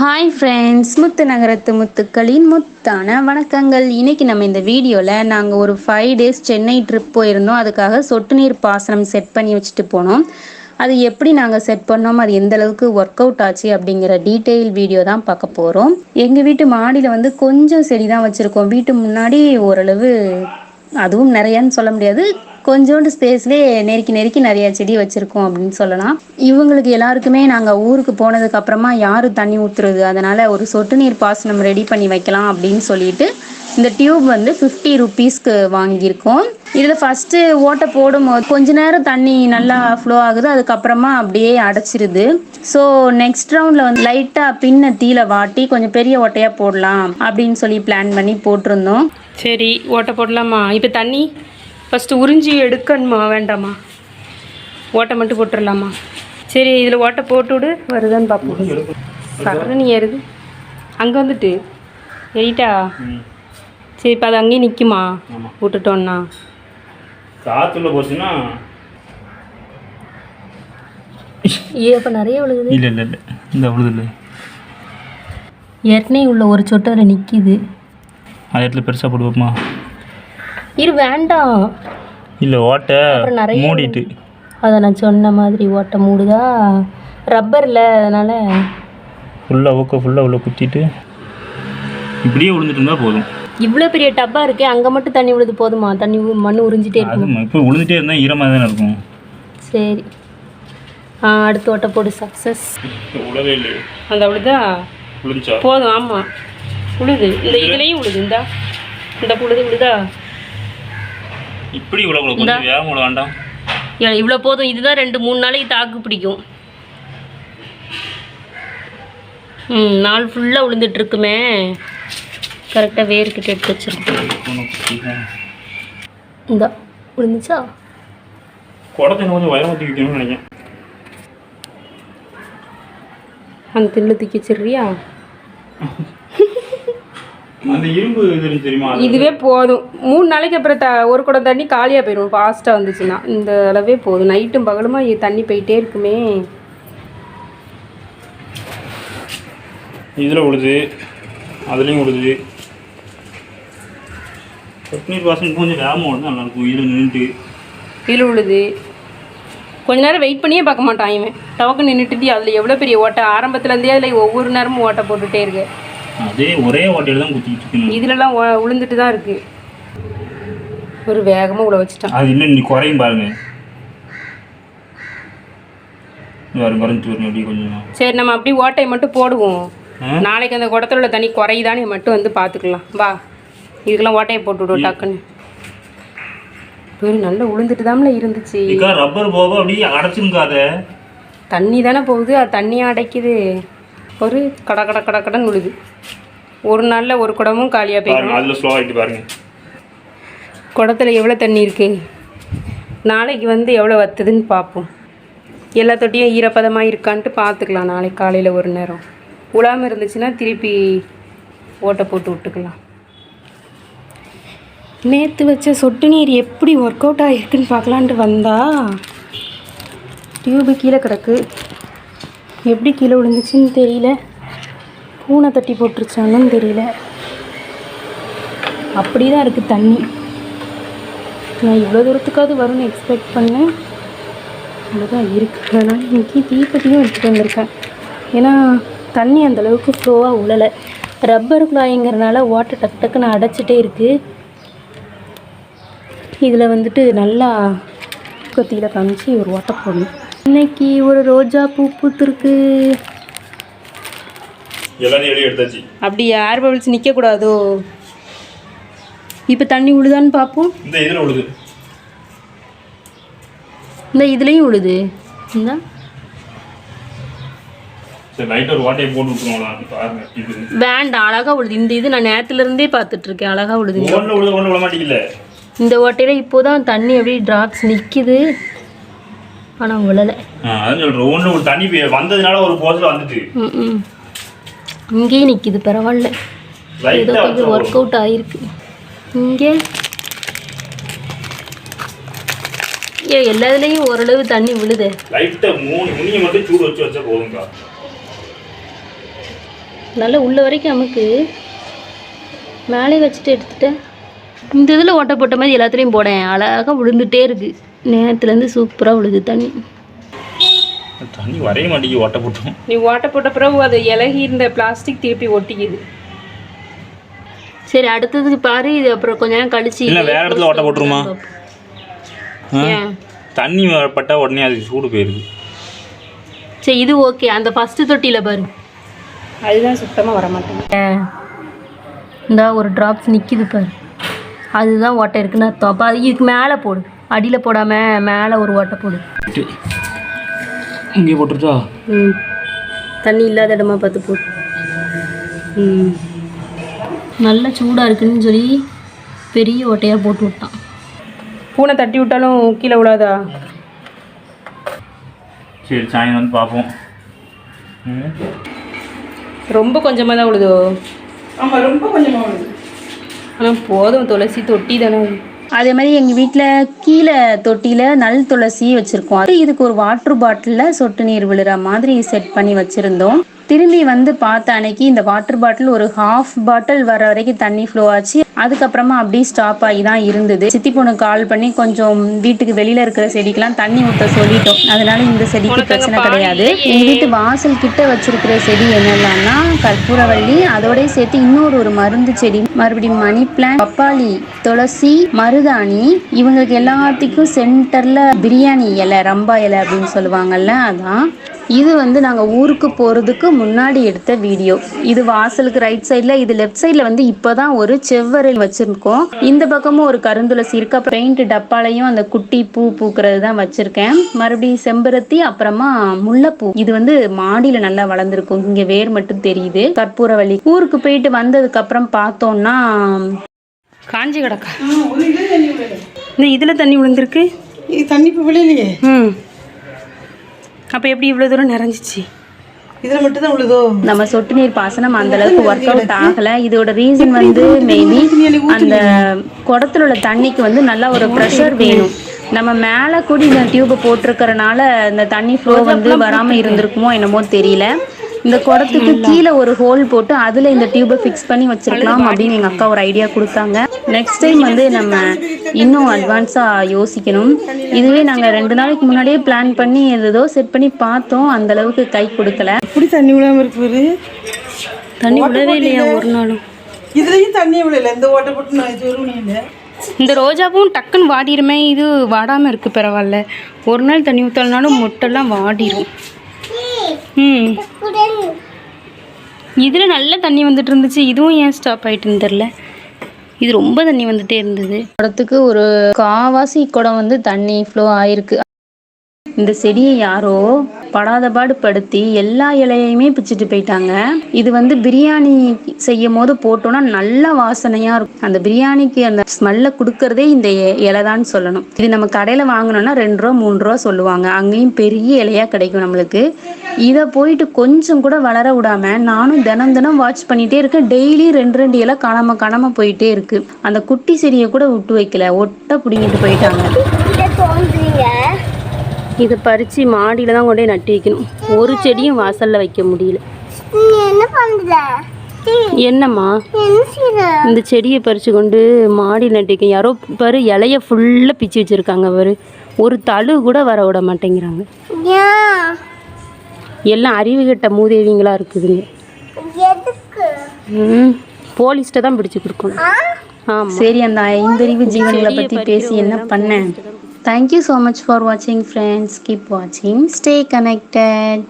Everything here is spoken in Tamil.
ஹாய் ஃப்ரெண்ட்ஸ் முத்து நகரத்து முத்துக்களின் முத்தான வணக்கங்கள். இன்னைக்கு நம்ம இந்த வீடியோவில் நாங்கள் ஒரு ஃபைவ் டேஸ் சென்னை ட்ரிப் போயிருந்தோம். அதுக்காக சொட்டு நீர் பாசனம் செட் பண்ணி வச்சுட்டு போனோம். அது எப்படி நாங்கள் செட் பண்ணோம்? அது எந்த அளவுக்கு ஒர்க் அவுட் ஆச்சு அப்படிங்கிற டீட்டெயில் வீடியோ தான் பார்க்க போகிறோம் எங்கள் வீட்டு மாடியில் வந்து கொஞ்சம் செடி தான் வச்சுருக்கோம். வீட்டு முன்னாடி ஓரளவு அதுவும் நிறையான்னு சொல்ல முடியாது. கொஞ்சோண்டு ஸ்பேஸ்லேயே நெருக்கி நெருக்கி நிறைய செடி வச்சுருக்கோம் அப்படின்னு சொல்லலாம். இவங்களுக்கு எல்லாருக்குமே நாங்கள் ஊருக்கு போனதுக்கு அப்புறமா யார் தண்ணி ஊற்றுறது அதனால் ஒரு சொட்டு நீர் பாசனம் ரெடி பண்ணி வைக்கலாம் அப்படின்னு சொல்லிட்டு இந்த டியூப் வந்து ஃபிஃப்டி ருபீஸ்க்கு வாங்கியிருக்கோம். இதில் ஃபஸ்ட்டு ஓட்டை போடும்போது கொஞ்ச நேரம் தண்ணி நல்லா ஃப்ளோ ஆகுது. அதுக்கப்புறமா அப்படியே அடைச்சிருது. ஸோ நெக்ஸ்ட் ரவுண்டில் வந்து லைட்டாக பின்ன தீல வாட்டி கொஞ்சம் பெரிய ஓட்டையாக போடலாம் அப்படின்னு சொல்லி பிளான் பண்ணி போட்டிருந்தோம். சரி ஓட்டை போடலாமா? இப்போ தண்ணி? ஃபஸ்ட்டு உறிஞ்சி எடுக்கணுமா? வேண்டாமா? ஓட்டை மட்டும் போட்டுடலாமா சரி இதில் ஓட்டை போட்டு விடு வருதான்னு பார்ப்போம். சரணி ஏறுது அங்கே வந்துட்டு எயிட்டா சரி இப்போ அது அங்கேயே நிற்குமா விட்டுட்டோன்னா? காற்றுள்ள போச்சுன்னா ஏ அப்போ நிறைய விழுகுது. இல்லை இல்லை இல்லை. இந்த இல்லை. ஏற்கனவே உள்ள ஒரு சொட்டு அதில் நிற்கிது அது இடத்துல பெருசாக போடுவோமா? இரு வேண்டாம். இல்லை ஓட்டை அப்புறம் நிறைய மூடிட்டு. அதை நான் சொன்ன மாதிரி ஓட்டை மூடுதா? ரப்பரில் அதனால். ஃபுல்லாக ஊக்க ஃபுல்லாக உள்ள குத்திட்டு. இப்படியே விழுந்துட்டு இருந்தால் போதும். இவ்வளோ பெரிய டப்பா இருக்கே அங்கே மட்டும் தண்ணி விழுது போதுமா? தண்ணி மண்ணு உறிஞ்சிட்டே அது இருக்கும் இப்போ விழுந்துட்டே இருந்தால் ஈரமாக தானே இருக்கும். சரி. அடுத்த ஓட்டை போடு சக்ஸஸ் அந்த விழுந்துச்சா போதும் ஆமாம் உழுது. இந்த இதுலேயும் உழுது இந்தா. இந்த உழுது உழுதா? இப்படி இவ்வளோ கொஞ்சம் வேகம் விட வேண்டாம். இவ்வளோ போதும். இதுதான் ரெண்டு மூணு நாளைக்கு தாக்கு பிடிக்கும். ம் நாள் ஃபுல்லாக விழுந்துட்டு இருக்குமே கரெக்டாக வேர்க்கிட்ட எடுத்து வச்சிருக்கேன். இந்தா விழுந்துச்சா குடத்தை கொஞ்சம் உயரமாக தூக்கிக்கணும்னு நினைக்கிறேன். அந்த தில்லு தூக்கி வச்சிடுறியா? அந்த இரும்பு இது தெரியுமா? இதுவே போதும். மூணு நாளைக்கு அப்புறம் த ஒரு குடம் தண்ணி காலியாக போயிடும் ஃபாஸ்ட்டாக வந்துச்சுன்னா. இந்த அளவே போதும். நைட்டும் பகலுமா தண்ணி போயிட்டே இருக்குமே. இதில் விழுது அதுலேயும் விழுது சொட்டு வாசன் கொஞ்சம் வேகமாக விழுந்து நல்லா இருக்கும் இதில் நின்றுட்டு இதில் உழுது. கொஞ்ச நேரம் வெயிட் பண்ணியே பார்க்க மாட்டான் இவன். டவக்கு நின்றுட்டு அதில் எவ்வளோ பெரிய ஓட்டை? ஆரம்பத்துலேருந்தே அதில் ஒவ்வொரு நேரமும் ஓட்டை போட்டுகிட்டே இருக்கு. அதே ஒரே ஓட்டையில் தான் குத்திட்டு இருக்கணும் இதுலலாம் உளுந்துட்டு தான் இருக்கு. ஒரு வேகமாக உள்ள வச்சுட்டான். அது இன்னும் நீ குறையும் பாருங்க. வரும் குறைஞ்சிட்டு வரும் எப்படி கொஞ்சம். சரி நம்ம அப்படியே ஓட்டையை மட்டும் போடுவோம்? நாளைக்கு அந்த குடத்துல உள்ள தண்ணி குறையுதான்னு மட்டும் வந்து பார்த்துக்கலாம் வா. இதுக்கெல்லாம் ஓட்டையை போட்டு விடுவோம் டக்குன்னு. வெறும் நல்லா உளுந்துட்டு தான்ல இருந்துச்சு. ரப்பர் போக அப்படியே அடைச்சிருக்காத. தண்ணி தானே போகுது அது தண்ணியை அடைக்குது. ஒரு கட கட கட கடன் விழுது ஒரு நாளில் ஒரு குடமும் காலியாக போயிடும் அதில் ஸ்லோ ஆகிட்டு பாருங்க. குடத்துல எவ்வளோ தண்ணி இருக்குது நாளைக்கு வந்து எவ்வளோ வத்துதுன்னு பார்ப்போம் எல்லா தொட்டியும் ஈரப்பதமாக இருக்கான்ட்டு பார்த்துக்கலாம் நாளைக்கு காலையில் ஒரு நேரம். உழாமல் இருந்துச்சுன்னா திருப்பி ஓட்டை போட்டு விட்டுக்கலாம். நேற்று வச்ச சொட்டு நீர் எப்படி ஒர்க் அவுட் ஆகிருக்குன்னு பார்க்கலான்ட்டு வந்தா டியூபு கீழே கிடக்கு. எப்படி கீழே விழுந்துச்சுன்னு தெரியல. பூனை தட்டி போட்டுருச்சான்னு தெரியல. அப்படி தான் இருக்குது தண்ணி. நான் இவ்வளோ தூரத்துக்காவது வரும்னு எக்ஸ்பெக்ட் பண்ணேன். அவ்வளோதான் இருக்குது அதனால் இன்றைக்கி தீப்பெட்டியும் எடுத்துகிட்டு வந்திருக்கேன். ஏன்னா தண்ணி அந்தளவுக்கு ஃப்ளோவாக உழலை ரப்பர் குழாய்ங்கிறனால வாட்டர் டக்கு டக்குன்னு அடைச்சிட்டே இருக்குது இதில் வந்துட்டு நல்லா கொத்தியில் காமிச்சு ஒரு ஓட்டை போடணும். இன்னைக்கு ஒரு ரோஜா பூ பூத்துருக்கு. அப்படி ஏர் பபிள்ஸ் நிற்கக்கூடாதோ இப்போ தண்ணி விழுதான்னு பார்ப்போம் இந்த இதில் விழுது இந்த இதுலேயும் இந்த. வேண்டாம் அழகா விழுது இந்த இது நான் நேத்துல இருந்தே பார்த்துட்டு இருக்கேன் அழகா மாட்டேங்கல இந்த ஓட்டையில இப்போதான் தண்ணி அப்படியே டிராப்ஸ் நிக்குது. ஆனா விழலை. அதான் சொல்கிறேன் ஒன்று ஒரு பெய்ய- வந்ததுனால ஒரு போதில் வந்துட்டு. இங்கேயே நிக்குது பரவாயில்ல. ஏதோ கொஞ்சம் ஒர்க் அவுட் ஆயிருக்கு. இங்கே? ஏ எல்லாத்துலேயும் ஓரளவு தண்ணி விழுது. லைட்டாக மூணு முனியை மட்டும் சூடு வச்சு வச்சா போதும்க்கா. நல்லா உள்ள வரைக்கும் நமக்கு மேலே வச்சுட்டு எடுத்துட்டேன். இந்த இதில் ஓட்டை போட்ட மாதிரி எல்லாத்துலேயும் போடேன். அழகாக விழுந்துட்டே இருக்கு. நேரத்துலேருந்து சூப்பராக விழுது தண்ணி. தண்ணி வரைய மாட்டேங்குது ஓட்ட போட்டோம் நீ ஓட்ட போட்ட பிறகு அது இலகி இருந்த பிளாஸ்டிக் திருப்பி ஒட்டிக்குது. சரி அடுத்ததுக்கு பாரு இது அப்புறம் கொஞ்ச நேரம் கழிச்சு இல்லை வேற இடத்துல ஓட்ட போட்டுருமா? தண்ணி பட்டா உடனே அது சூடு போயிருது. சரி இது ஓகே. அந்த ஃபஸ்ட்டு தொட்டியில் பாரு. அதுதான் சுத்தமாக வர மாட்டேங்குது இந்த ஒரு ட்ராப்ஸ் நிற்கிது பாரு. அதுதான் ஓட்டை இருக்குன்னு அர்த்தம். அப்போ அது இதுக்கு மேலே போடு. அடியில் போடாமல் மேலே ஒரு ஓட்டை போடு. இங்கே போட்டுருச்சா ம். தண்ணி இல்லாத இடமா பார்த்து போடு ம். நல்ல சூடாக இருக்குன்னு சொல்லி பெரிய ஓட்டையாக போட்டு விட்டான். பூனை தட்டி விட்டாலும் கீழே விழாதா? சரி சாயங்காலம் வந்து பார்ப்போம். ம். ரொம்ப கொஞ்சமாக தான் விழுதோ? ஆமாம் ரொம்ப கொஞ்சமாக விழுது. ஆனால் போதும் துளசி தொட்டி தானே. அதே மாதிரி எங்கள் வீட்டில் கீழே தொட்டியில் நல் துளசி வச்சுருக்கோம். அது இதுக்கு ஒரு வாட்டர் பாட்டிலில் சொட்டு நீர் விழுற மாதிரி செட் பண்ணி வச்சுருந்தோம். திரும்பி வந்து பார்த்த அன்னைக்கு இந்த வாட்டர் பாட்டில் ஒரு ஹாஃப் பாட்டில் வர வரைக்கும் தண்ணி ஃப்ளோ ஆச்சு. அதுக்கப்புறமா அப்படியே ஸ்டாப் ஆகி தான் இருந்தது. சித்தி பொண்ணு கால் பண்ணி கொஞ்சம் வீட்டுக்கு வெளியில இருக்கிற செடிக்கெல்லாம் தண்ணி ஊற்ற சொல்லிட்டோம். அதனால இந்த செடிக்கு பிரச்சனை கிடையாது. எங்க வீட்டு வாசல் கிட்ட வச்சிருக்கிற செடி என்னெல்லாம்னா கற்பூரவள்ளி அதோடய சேர்த்து இன்னொரு ஒரு மருந்து செடி. மறுபடியும் மணி பிளான்ட் பப்பாளி துளசி மருதாணி. இவங்களுக்கு எல்லாத்துக்கும் சென்டர்ல பிரியாணி இலை ரம்பா இலை அப்படின்னு சொல்லுவாங்கல்ல அதான். இது வந்து நாங்கள் ஊருக்கு போகிறதுக்கு முன்னாடி எடுத்த வீடியோ. இது வாசலுக்கு ரைட் சைடில் இது லெஃப்ட் சைடில் வந்து இப்போ தான் ஒரு செவ்வரில் வச்சுருக்கோம். இந்த பக்கமும் ஒரு கருந்துளசி இருக்கு. அப்புறம் பெயிண்ட் டப்பாலையும் அந்த குட்டி பூ பூக்கிறது தான் வச்சுருக்கேன். மறுபடியும் செம்பருத்தி அப்புறமா முல்லைப்பூ. இது வந்து மாடியில் நல்லா வளர்ந்துருக்கும். இங்கே வேர் மட்டும் தெரியுது. கற்பூரவள்ளி. ஊருக்கு போயிட்டு வந்ததுக்கு அப்புறம் பார்த்தோம்னா காஞ்சி கிடக்கா? இந்த இதில் தண்ணி விழுந்திருக்கு? இது தண்ணி இப்போ விளையிலையே ம். அப்போ எப்படி இவ்வளோ தூரம் நிறைஞ்சிச்சு? இதில் மட்டும் தான் விழுதோ நம்ம சொட்டு நீர் பாசனம் அந்த அளவுக்கு ஒர்க் அவுட் ஆகல. இதோட ரீசன் வந்து மேபி அந்த குடத்துல உள்ள தண்ணிக்கு வந்து நல்லா ஒரு ப்ரெஷர் வேணும். நம்ம மேலே கூடி இந்த டியூப்பை போட்டிருக்கறனால இந்த தண்ணி ஃப்ளோ வந்து வராமல் இருந்திருக்குமோ என்னமோ தெரியல. இந்த குடத்துக்கு கீழே ஒரு ஹோல் போட்டு அதில் இந்த டியூப்பை ஃபிக்ஸ் பண்ணி வச்சிருக்கலாம் அப்படின்னு எங்கள் அக்கா ஒரு ஐடியா கொடுத்தாங்க. நெக்ஸ்ட் டைம் வந்து நம்ம இன்னும் அட்வான்ஸாக யோசிக்கணும். இதுவே நாங்கள் ரெண்டு நாளைக்கு முன்னாடியே பிளான் பண்ணி ஏதோ செட் பண்ணி பார்த்தோம். அந்த அளவுக்கு கை கொடுக்கல. இப்படி தண்ணி விழாம இருக்கு பாரு தண்ணி விடவே இல்லையா ஒரு நாளும். இதுலயும் தண்ணியே விழல இந்த ஓட்டை போட்டு நான் இது வரும் இல்லை இந்த ரோஜாவும் டக்குன்னு வாடிருமே இது வாடாமல் இருக்குது பரவாயில்ல. ஒரு நாள் தண்ணி ஊற்றலனாலும் மொட்டெல்லாம் வாடிரும். ம். இதில் நல்ல தண்ணி வந்துட்டு இருந்துச்சு. இதுவும் ஏன் ஸ்டாப் ஆயிட்டுன்னு தெரில இது ரொம்ப தண்ணி வந்துட்டே இருந்தது. குடத்துக்கு ஒரு காவாசி குடம் வந்து தண்ணி ஃப்ளோ ஆயிருக்கு. இந்த செடியை யாரோ படாதபாடு படுத்தி எல்லா இலையுமே பிச்சுட்டு போயிட்டாங்க. இது வந்து பிரியாணி செய்யும் போது போட்டோம்னா நல்ல வாசனையா இருக்கும். அந்த பிரியாணிக்கு அந்த ஸ்மெல்லை கொடுக்கறதே இந்த இலை தான் சொல்லணும். இது நம்ம கடையில வாங்கினோம்னா ரெண்டு ரூபா மூணு ரூபா சொல்லுவாங்க. அங்கேயும் பெரிய இலையா கிடைக்கும் நம்மளுக்கு. இதை போயிட்டு கொஞ்சம் கூட வளர விடாம நானும் தினம் தினம் வாட்ச் பண்ணிட்டே இருக்கேன். டெய்லி ரெண்டு ரெண்டு இலை காணாம காணாம போயிட்டே இருக்கு. அந்த குட்டி செடியை கூட விட்டு வைக்கல. ஒட்ட பிடிங்கிட்டு போயிட்டாங்க. இதை பறித்து மாடியில் தான் கொண்டு போய் நட்டு வைக்கணும். ஒரு செடியும் வாசலில் வைக்க முடியல. என்னம்மா? என்ன செய்யற இந்த செடியை பறித்து கொண்டு மாடியில் நட்டு வைக்க யாரோ பாரு இலைய ஃபுல்லாக பிச்சு வச்சுருக்காங்க பாரு. ஒரு தழு கூட வர விட மாட்டேங்கிறாங்க. எல்லாம் அறிவு கெட்ட மூதேவிங்களா இருக்குதுங்க. எதுக்கு? ம் போலீஸ்கிட்ட தான் பிடிச்சு கொடுக்கணும். ஆமாம் சரி அந்த ஐந்தறிவு ஜீவன்களை பற்றி பேசி என்ன பண்ணேன் Thank you so much for watching friends. Keep watching. Stay connected.